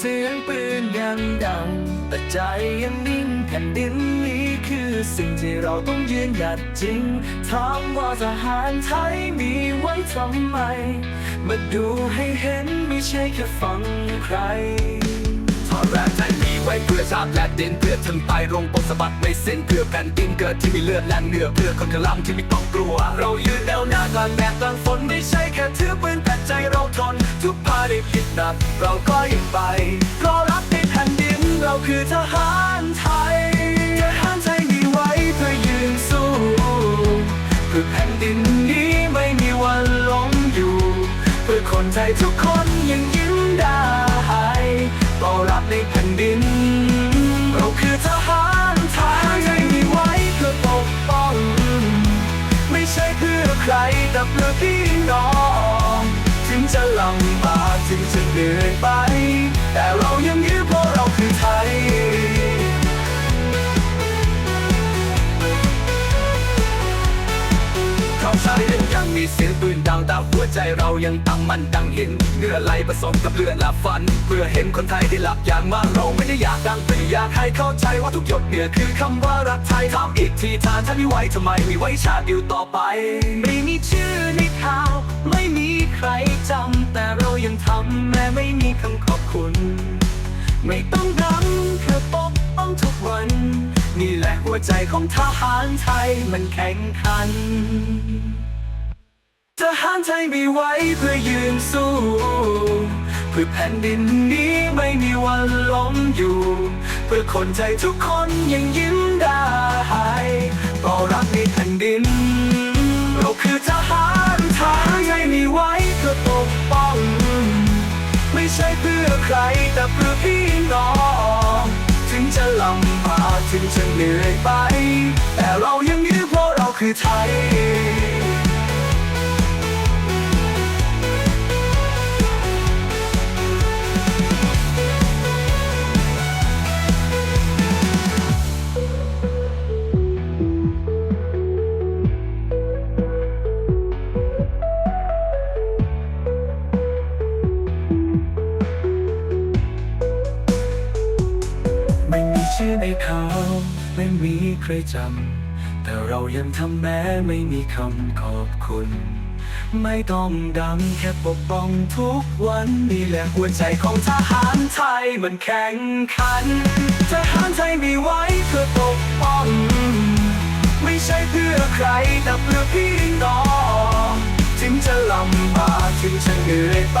เสียงปืนยังดัง แต่ใจยังนิ่งแผ่นดินนี้คือสิ่งที่เราต้องยืนหยัดจริง ถามว่าทหารไทยมีไว้ทำไม มาดูให้เห็นไม่ใช่แค่ฟังใครทอดแรงใจมีไว้เพื่อชาติและดินเพื่อถึงไปรงปกสะบัดไม่สิ้นเพื่อแผ่นดินเกิดที่มีเลือดและเนื้อเพื่อคนกระลำที่ไม่ต้องกลัว เรายืนแนวหน้ากลางแดดกลางฝ หนักเราก็ยังไป เพราะรักในแผ่นดินเราคือทหารไทย ทหารไทยมีไว้เพื่อยืนสู้เพื่อแผ่นดินนี้ไม่มีวันล้มอยู่ เพื่อคนไทยทุกคนยัง เหนื่อยไป แต่เรายังยืนเพราะเราคือไทย เขาชายยังยังมีเสียงปืนดังแต่หัวใจเรายังตั้งมั่นดังหินเนื้อไหลผสมกับเลือดและฝัน เพื่อเห็นคนไทยได้หลับอย่างมากเราไม่ได้อยากดังแต่อยากให้เข้าใจว่าทุกหยดเหงื่อคือคำว่ารักไทยทำอีกทีทานท่านไม่ไหวทำไมม่ไว้ชาติอยู่ต่อไป ไม่มีชื่อในข่าวไม่มีใครจำแต่ ทำแม้ไม่มีคำขอบคุณ ไม่ต้องดังเพื่อปกป้องทุกวัน นี่แหละหัวใจของทหารไทยมันแข่งขัน ทหารไทยมีไว้เพื่อยืนสู้เพื่อแผ่นดินนี้ไม่มีวันล้มอยู่ เพื่อคนไทยทุกคนยังยิ้มได้ก็รักในแผ่นดิน ใช่เพื่อใครแต่เพื่อพี่น้อง ถึงจะลำบากถึงจะเหนื่อยไป แต่เรายังยืนเพราะเราคือไทย ชื่อในเขาไม่มีใครจำ แต่เรายังทำแม้ไม่มีคำขอบคุณ ไม่ต้องดังแค่ปกป้องทุกวันนี่แหละหัวใจของทหารไทยมันแข็งขัน ทหารไทยมีไว้เพื่อปกป้อง ไม่ใช่เพื่อใครแต่เพื่อพี่น้อง ถึงจะลำบากถึงจะเหนื่อยไป